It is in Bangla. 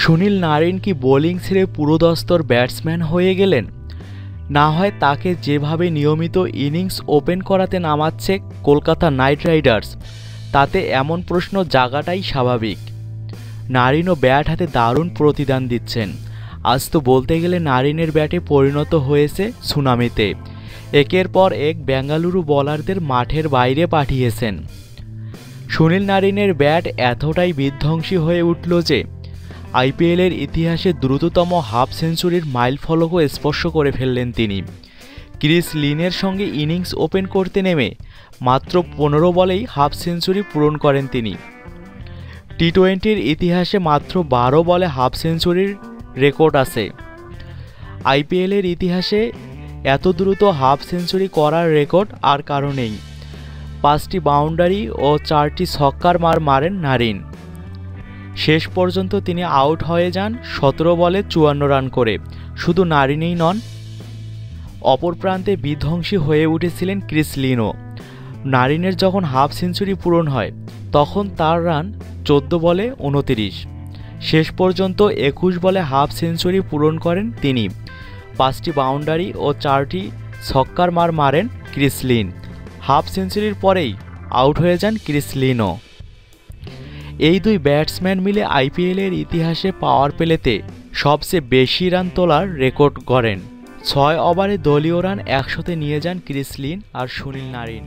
সুনীল নারিন কি বোলিং ছেড়ে পুরোদস্তর ব্যাটসম্যান হয়ে গেলেন? না হয় তাকে যেভাবে নিয়মিত ইনিংস ওপেন করাতে নামাচ্ছে কলকাতা নাইট রাইডার্স, তাতে এমন প্রশ্ন জাগাটাই স্বাভাবিক। নারিনও ব্যাট হাতে দারুণ প্রতিদান দিচ্ছেন। আজ তো বলতে গেলে নারিনের ব্যাটে পরিণত হয়েছে সুনামিতে। একের পর এক বেঙ্গালুরু বলারদের মাঠের বাইরে পাঠিয়েছেন। সুনীল নারিনের ব্যাট এতটাই বিধ্বংসী হয়ে উঠল যে আইপিএলের ইতিহাসে দ্রুততম হাফ সেঞ্চুরির মাইল ফলকও স্পর্শ করে ফেললেন তিনি। ক্রিস লিনের সঙ্গে ইনিংস ওপেন করতে নেমে মাত্র পনেরো বলেই হাফ সেঞ্চুরি পূরণ করেন তিনি। টি টোয়েন্টির ইতিহাসে মাত্র বারো বলে হাফ সেঞ্চুরির রেকর্ড আছে। আইপিএলের ইতিহাসে এত দ্রুত হাফ সেঞ্চুরি করার রেকর্ড আর কারও নেই। পাঁচটি বাউন্ডারি ও চারটি ছক্কার মার মারেন নারিন। শেষ পর্যন্ত তিনি আউট হয়ে যান সতেরো বলে চুয়ান্ন রান করে। শুধু নারিনেই নন, অপর প্রান্তে বিধ্বংসী হয়ে উঠেছিলেন ক্রিস লিনো। নারিনের যখন হাফ সেঞ্চুরি পূরণ হয়, তখন তার রান চোদ্দ বলে উনতিরিশ। শেষ পর্যন্ত একুশ বলে হাফ সেঞ্চুরি পূরণ করেন তিনি। পাঁচটি বাউন্ডারি ও চারটি ছক্কার মার মারেন ক্রিসলিন হাফ সেঞ্চুরির পরেই আউট হয়ে যান ক্রিসলিনও এই দুই ব্যাটসম্যান মিলে আইপিএলের ইতিহাসে পাওয়ার পেলেতে সবচেয়ে বেশি রান তোলার রেকর্ড করেন ছয় ওভারে দলীয় রান একশোতে নিয়ে যান ক্রিসলিন আর সুনীল নারিন।